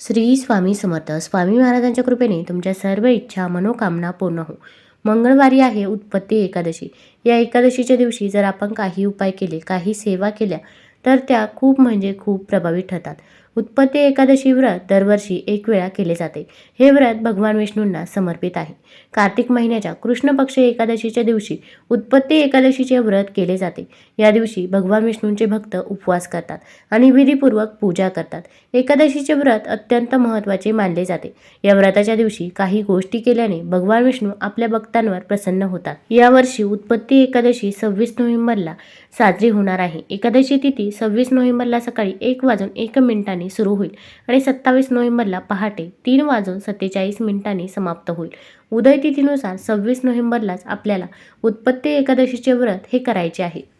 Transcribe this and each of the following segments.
श्री स्वामी समर्थ. स्वामी महाराजांच्या कृपेने तुमच्या सर्व इच्छा मनोकामना पूर्ण हो मंगळवारी आहे उत्पत्ती एकादशी. या एकादशीच्या दिवशी जर आपण काही उपाय केले काही सेवा केल्या तर त्या खूप म्हणजे खूप प्रभावी ठरतात. उत्पत्ती एकादशी व्रत दरवर्षी एक वेळा केले जाते. हे व्रत भगवान विष्णूंना समर्पित आहे. कार्तिक महिन्याच्या कृष्ण पक्ष एकादशीच्या दिवशी उत्पत्ती एकादशीचे व्रत केले जाते. या दिवशी भगवान विष्णूंचे भक्त उपवास करतात आणि विधीपूर्वक पूजा करतात. एकादशीचे व्रत अत्यंत महत्त्वाचे मानले जाते. या व्रताच्या दिवशी काही गोष्टी केल्याने भगवान विष्णू आपल्या भक्तांवर प्रसन्न होतात. यावर्षी उत्पत्ती एकादशी सव्वीस नोव्हेंबरला साजरी होणार आहे. एकादशी तिथी सव्वीस नोव्हेंबरला सकाळी एक वाजून एक मिनिटांनी सुरू होईल आणि सत्तावीस नोव्हेंबरला पहाटे तीन वाजून सत्तेचाळीस मिनिटांनी समाप्त होईल. उदयतिथीनुसार सव्वीस नोव्हेंबरलाच आपल्याला उत्पत्ती एकादशीचे व्रत हे करायचे आहे.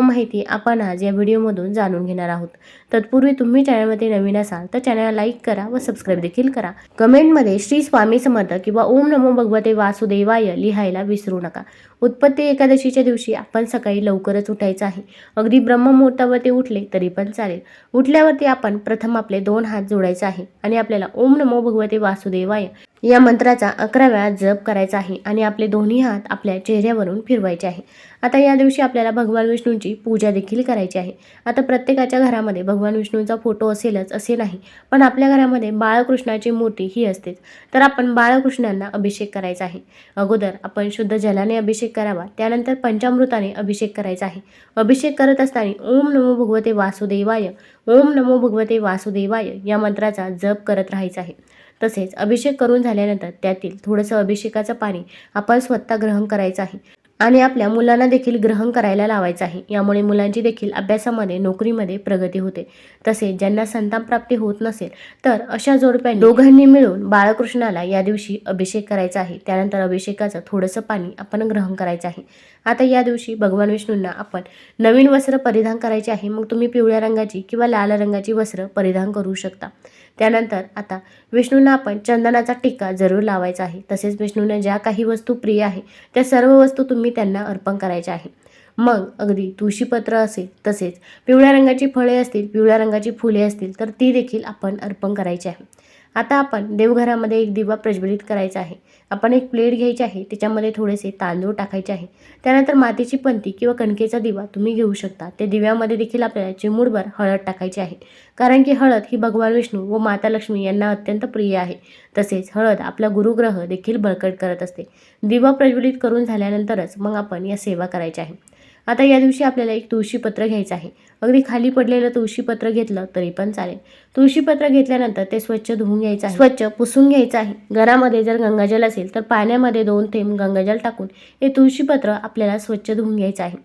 माहिती आपण आज या व्हिडिओमधून जाणून घेणार आहोत. तत्पूर्वी तुम्ही चॅनलमध्ये नवीन असाल तर चॅनलला लाईक करा व सबस्क्राईब देखील करा. कमेंटमध्ये श्री स्वामी समर्थ किंवा ओम नमो भगवते वासुदेवाय लिहायला विसरू नका. उत्पत्ती एकादशीच्या दिवशी आपण सकाळी लवकरच उठायचं आहे. अगदी ब्रह्ममुहूर्तावरती उठले तरी पण चालेल. उठल्यावरती आपण प्रथम आपले दोन हात जोडायचे आहे आणि आपल्याला ओम नमो भगवते वासुदेवाय या मंत्राचा अकरा वेळा जप करायचा आहे आणि आपले दोन्ही हात आपल्या चेहऱ्यावरून फिरवायचे आहे. आता या दिवशी आपल्याला भगवान विष्णूंची पूजा देखील करायची आहे. आता प्रत्येकाच्या घरामध्ये भगवान विष्णूंचा फोटो असेलच असे नाही. पण आपल्या घरामध्ये बाळकृष्णाची मूर्ती ही असतेच तर आपण बाळकृष्णांना अभिषेक करायचा आहे. अगोदर आपण शुद्ध जलाने अभिषेक करावा त्यानंतर पंचामृताने अभिषेक करायचा आहे. अभिषेक करत असताना ओम नमो भगवते वासुदेवाय ओम नमो भगवते वासुदेवाय या मंत्राचा जप करत राहायचा आहे. तसेच अभिषेक करून झाल्यानंतर त्यातील थोडंसं अभिषेकाचं पाणी आपण स्वतः ग्रहण करायचं आहे. आणि आपल्या मुलांना देखील ग्रहण करायला लावायचं आहे. यामुळे मुलांची देखील अभ्यासामध्ये नोकरीमध्ये प्रगती होते. तसेच ज्यांना संतान प्राप्ती होत नसेल तर अशा जोडप्यांनी दोघांनी मिळून बाळकृष्णाला या दिवशी अभिषेक करायचा आहे. त्यानंतर अभिषेकाचं थोडंसं पाणी आपण ग्रहण करायचं आहे. आता या दिवशी भगवान विष्णूंना आपण नवीन वस्त्र परिधान करायचे आहे. मग तुम्ही पिवळ्या रंगाची किंवा लाल रंगाची वस्त्र परिधान करू शकता. त्यानंतर आता विष्णूंना आपण चंदनाचा टिक्का जरूर लावायचा आहे. तसेच विष्णूंना ज्या काही वस्तू प्रिय आहे त्या सर्व वस्तू तुम्ही त्यांना अर्पण करायच्या आहे. मग अगदी तुळशीपत्र असेल तसेच पिवळ्या रंगाची फळे असतील पिवळ्या रंगाची फुले असतील तर ती देखील आपण अर्पण करायची आहे. आता आपण देवघरामध्ये एक दिवा प्रज्वलित करायचा आहे. आपण एक प्लेट घ्यायची आहे त्याच्यामध्ये थोडेसे तांदूळ टाकायचे आहे. त्यानंतर मातीची पंती किंवा कणकेचा दिवा तुम्ही घेऊ शकता. त्या दिव्यामध्ये देखील आपल्याला चिमूडभर हळद टाकायची आहे. कारण की हळद ही भगवान विष्णू व माता लक्ष्मी यांना अत्यंत प्रिय आहे. तसेच हळद आपला गुरुग्रह देखील बळकट करत असते. दिवा प्रज्वलित करून झाल्यानंतरच मग आपण या सेवा करायच्या आहे. आता या दिवशी आपल्याला एक तुळशीपत्र घ्यायचं आहे. अगदी खाली पडलेलं तुळशीपत्र घेतलं तरी पण चालेल. तुळशीपत्र घेतल्यानंतर ते स्वच्छ धुवून घ्यायचं आहे. स्वच्छ पुसून घ्यायचं आहे. घरामध्ये जर गंगाजल असेल तर पाण्यामध्ये दोन थेंब गंगाजल टाकून हे तुळशीपत्र आपल्याला स्वच्छ धुवून घ्यायचं आहे.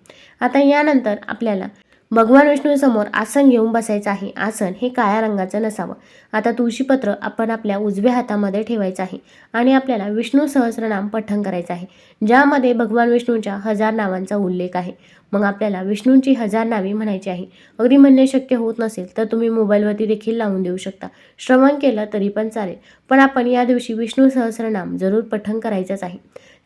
आता यानंतर आपल्याला भगवान विष्णूसमोर आसन घेऊन बसायचं आहे. आसन हे काळ्या रंगाचं नसावं. आता तुळशीपत्र आपण आपल्या उजव्या हातामध्ये ठेवायचं आहे आणि आपल्याला विष्णू सहस्रनाम पठण करायचं आहे ज्यामध्ये भगवान विष्णूंच्या हजार नावांचा उल्लेख आहे. मग आपल्याला विष्णूंची हजार नावे म्हणायची आहे. अगदी म्हणणे शक्य होत नसेल तर तुम्ही मोबाईलवरती देखील लावून देऊ शकता. श्रवण केलं तरी पण चालेल पण आपण या दिवशी विष्णू सहस्रनाम जरूर पठण करायचंच आहे.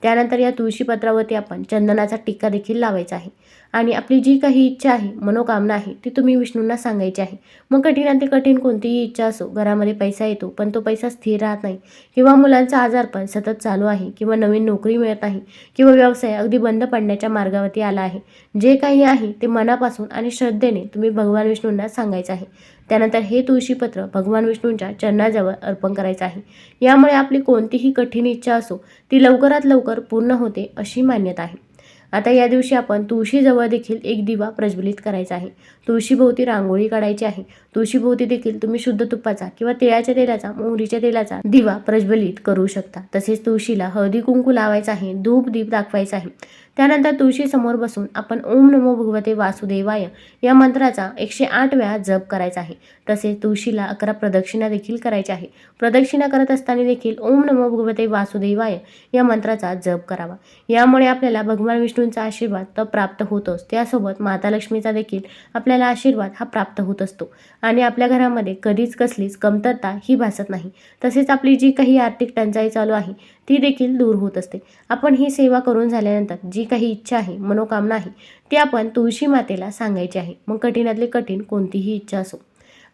त्यानंतर या तुळशीपत्रावरती आपण चंदनाचा टिक्का देखील लावायचा आहे. आणि आपली जी काही इच्छा आहे मनोकामना आहे ती तुम्ही विष्णूंना सांगायची आहे. मग कठीण कठीण कोणतीही इच्छा असो घरामध्ये पैसा येतो पण तो पैसा स्थिर राहत नाही. किंवा मुलांचा आजारपण सतत चालू आहे किंवा नवीन नोकरी मिळत नाही किंवा व्यवसाय अगदी बंद पडण्याच्या मार्गावरती आला आहे. जे काही आहे ते मनापासून आणि श्रद्धेने तुम्ही भगवान विष्णूंना सांगायचं आहे. त्यानंतर हे तुळशीपत्र भगवान विष्णूंच्या चरणाजवळ अर्पण करायचं आहे. यामुळे आपली कोणतीही कठीण इच्छा असो ती लवकरात लवकर पूर्ण होते अशी मान्यता आहे. आता या दिवशी आपण तुळशीजवळ देखील एक दिवा प्रज्वलित करायचा आहे. तुळशीभोवती रांगोळी काढायची आहे. तुळशीभोवती देखील तुम्ही शुद्ध तुपाचा किंवा तिळाच्या तेलाचा मोहरीच्या तेलाचा दिवा प्रज्वलित करू शकता. तसेच तुळशीला हळदी कुंकू लावायचा आहे. धूप दीप दाखवायचा आहे. त्यानंतर तुळशीसमोर बसून आपण ओम नमो भगवते वासुदेवाय या मंत्राचा एकशे आठ वेळा जप करायचा आहे. तसेच तुळशीला अकरा प्रदक्षिणा देखील करायची आहे. प्रदक्षिणा करत असताना देखील ओम नमो भगवते वासुदेवाय या मंत्राचा जप करावा. यामुळे आपल्याला भगवान विष्णूंचा आशीर्वाद तर प्राप्त होतोच. त्यासोबत माता लक्ष्मीचा देखील आपल्याला आशीर्वाद हा प्राप्त होत असतो. आणि आपल्या घरामध्ये कधीच कसलीच कमतरता ही भासत नाही. तसेच आपली जी काही आर्थिक टंचाई चालू आहे ती देखील दूर होत असते. आपण ही सेवा करून झाल्यानंतर जी काही इच्छा आहे मनोकामना आहे ती आपण तुळशी मातेला सांगायची आहे. मग कठीणातली कठीण कोणतीही इच्छा असो.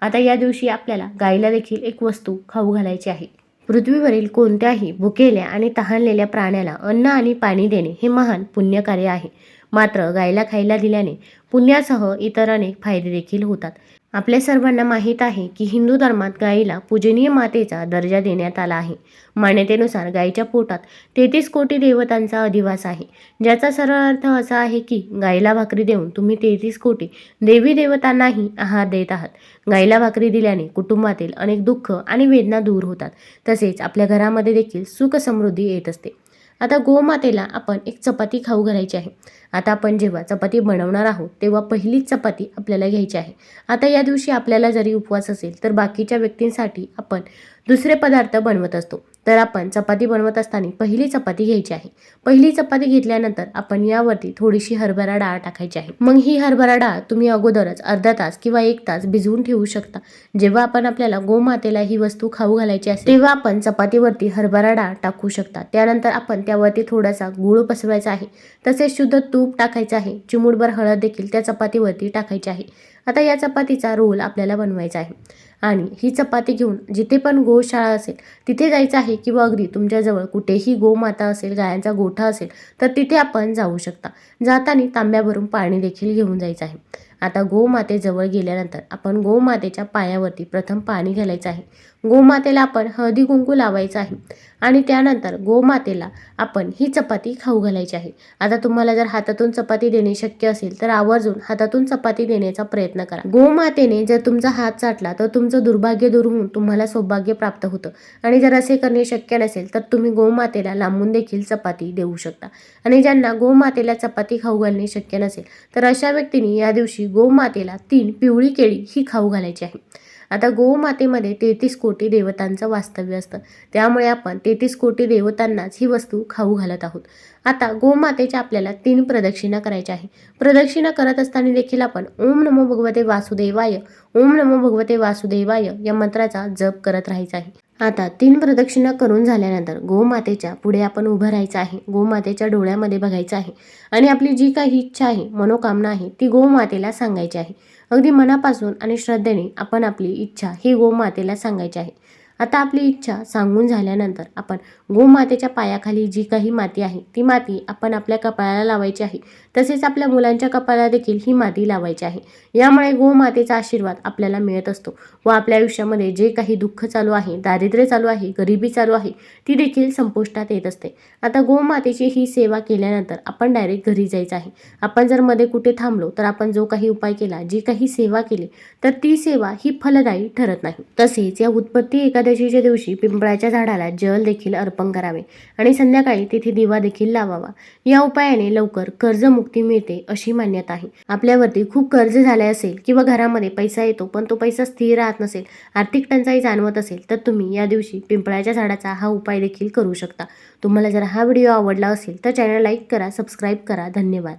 आता या दिवशी आपल्याला गायीला देखील एक वस्तू खाऊ घालायची आहे. पृथ्वीवरील कोणत्याही भुकेल्या आणि तहानलेल्या प्राण्याला अन्न आणि पाणी देणे हे महान पुण्यकार्य आहे. मात्र गायीला खायला दिल्याने पुण्यासह इतर अनेक फायदे देखील होतात. आपल्या सर्वांना माहीत आहे की हिंदू धर्मात गायीला पूजनीय मातेचा दर्जा देण्यात आला आहे. मान्यतेनुसार गायीच्या पोटात तेहतीस कोटी देवतांचा अधिवास आहे. ज्याचा सरळ अर्थ असा आहे की गायीला भाकरी देऊन तुम्ही तेहतीस कोटी देवी देवतांनाही आहार देत आहात. गायीला भाकरी दिल्याने कुटुंबातील अनेक दुःख आणि वेदना दूर होतात. तसेच आपल्या घरामध्ये देखील सुख समृद्धी येत असते. आता गोमातेला आपण एक चपाती खाऊ घालायची आहे. आता आपण जेव्हा चपाती बनवणार आहोत तेव्हा पहिलीच चपाती आपल्याला घ्यायची आहे. आता या दिवशी आपल्याला जरी उपवास असेल तर बाकीच्या व्यक्तींसाठी आपण दुसरे पदार्थ बनवत असतो. तर आपण चपाती बनवत असताना पहिली चपाती घ्यायची आहे. पहिली चपाती घेतल्यानंतर आपण यावरती थोडीशी हरभरा डाळ टाकायची आहे. मग ही हरभरा डाळ तुम्ही अगोदरच अर्धा तास किंवा एक तास भिजवून ठेवू शकता. जेव्हा आपण आपल्याला गोमातेला ही वस्तू खाऊ घालायची असते तेव्हा आपण चपातीवरती हरभरा डाळ टाकू शकता. त्यानंतर आपण त्यावरती थोडासा गूळ पसरवायचा आहे. तसेच शुद्ध तूप टाकायचं आहे. चिमूटभर हळद देखील त्या चपातीवरती टाकायची आहे. आता या चपातीचा रोल आपल्याला बनवायचा आहे. आणि ही चपाती घेऊन जिथे पण गोशाळा असेल तिथे जायचं आहे किंवा अगदी तुमच्याजवळ कुठेही गोमाता असेल गायांचा गोठा असेल तर तिथे आपण जाऊ शकता. जाताना तांब्याभरून पाणी देखील घेऊन जायचं आहे. आता गोमातेजवळ गेल्यानंतर आपण गोमातेच्या पायावरती प्रथम पाणी घालायचं आहे. गोमातेला आपण हळदी कुंकू लावायचं आहे आणि त्यानंतर गोमातेला आपण ही चपाती खाऊ घालायची आहे. आता तुम्हाला जर हातातून चपाती देणे शक्य असेल तर आवर्जून हातातून चपाती देण्याचा प्रयत्न करा. गोमातेने जर तुमचा हात चाटला तर तुमचं दुर्भाग्य दूर होऊन तुम्हाला सौभाग्य प्राप्त होतं. आणि जर असे करणे शक्य नसेल तर तुम्ही गोमातेला लांबून देखील चपाती देऊ शकता. आणि ज्यांना गोमातेला चपाती खाऊ घालणे शक्य नसेल तर अशा व्यक्तींनी या दिवशी गोमातेला तीन पिवळी केळी ही खाऊ घालायची आहे. आता गोमातेमध्ये तेहतीस कोटी देवतांचं वास्तव्य असतं. त्यामुळे आपण तेहतीस कोटी देवतांनाच ही वस्तू खाऊ घालत आहोत. आता गोमातेच्या आपल्याला तीन प्रदक्षिणा करायच्या आहे. प्रदक्षिणा करत असताना देखील आपण ओम नमो भगवते वासुदेवाय ओम नमो भगवते वासुदेवाय या मंत्राचा जप करत राहायचा आहे. आता तीन प्रदक्षिणा करून झाल्यानंतर गोमातेच्या पुढे आपण उभं राहायचं आहे. गोमातेच्या डोळ्यामध्ये बघायचं आहे. आणि आपली जी काही इच्छा आहे मनोकामना आहे ती गोमातेला सांगायची आहे. अगदी मनापासून आणि श्रद्धेने आपण आपली इच्छा ही गोमातेला सांगायची आहे. आता आपली इच्छा सांगून झाल्यानंतर आपण गोमातेच्या पायाखाली जी काही माती आहे ती माती आपण आपल्या कपाळाला लावायची आहे. तसेच आपल्या मुलांच्या कपाळाला देखील ही माती लावायची आहे. यामुळे गोमातेचा आशीर्वाद आपल्याला मिळत असतो व आपल्या आयुष्यामध्ये जे काही दुःख चालू आहे दारिद्र्य चालू आहे गरिबी चालू आहे ती देखील संपुष्टात येत असते. आता गोमातेची ही सेवा केल्यानंतर आपण डायरेक्ट घरी जायचं आहे. आपण जर मध्ये कुठे थांबलो तर आपण जो काही उपाय केला जी काही सेवा केली तर ती सेवा ही फलदायी ठरत नाही. तसेच या उत्पत्ती एका एकादशीच्या दिवशी पिंपळाच्या झाडाला जल देखील अर्पण करावे आणि संध्याकाळी तिथे दिवा देखील लावावा. या उपायाने लवकर कर्जमुक्ती मिळते अशी मान्यता आहे. आपल्यावरती खूप कर्ज झाले असेल किंवा घरामध्ये पैसा येतो पण तो पैसा स्थिर राहत नसेल आर्थिक टंचाई जाणवत असेल तर तुम्ही या दिवशी पिंपळाच्या झाडाचा हा उपाय देखील करू शकता. तुम्हाला जर हा व्हिडिओ आवडला असेल तर चॅनल लाईक करा सबस्क्राईब करा. धन्यवाद.